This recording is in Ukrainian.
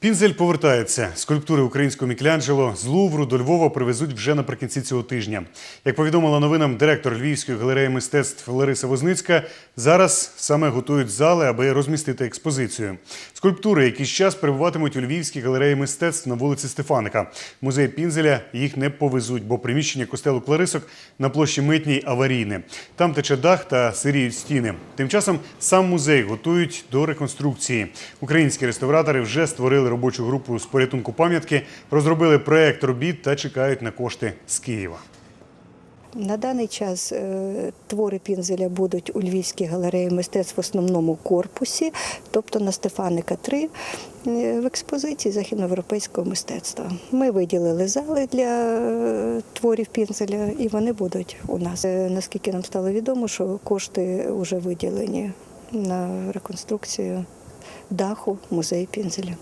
Пінзель повертається. Скульптури українського Мікеланджело з Лувру до Львова привезуть вже наприкінці цього тижня. Як повідомила новинам директор Львівської галереї мистецтв Лариса Возницька, зараз саме готують зали, аби розмістити експозицію. Скульптури якийсь час перебуватимуть у Львівській галереї мистецтв на вулиці Стефаника. Музей Пінзеля їх не повезуть, бо приміщення костелу Кларисок на площі Митній аварійне. Там тече дах та сиріють стіни. Тим часом сам музей готують до реконструкції. Українські реставратори вже створили робочу групу з порятунку пам'ятки, розробили проект робіт та чекають на кошти з Києва. На даний час е, твори Пінзеля будуть у Львівській галереї мистецтв в основному корпусі, тобто на Стефаника 3 е, в експозиції західноєвропейського мистецтва. Ми виділили зали для е, творів Пінзеля і вони будуть у нас. Наскільки нам стало відомо, що кошти вже виділені на реконструкцію даху музею Пінзеля.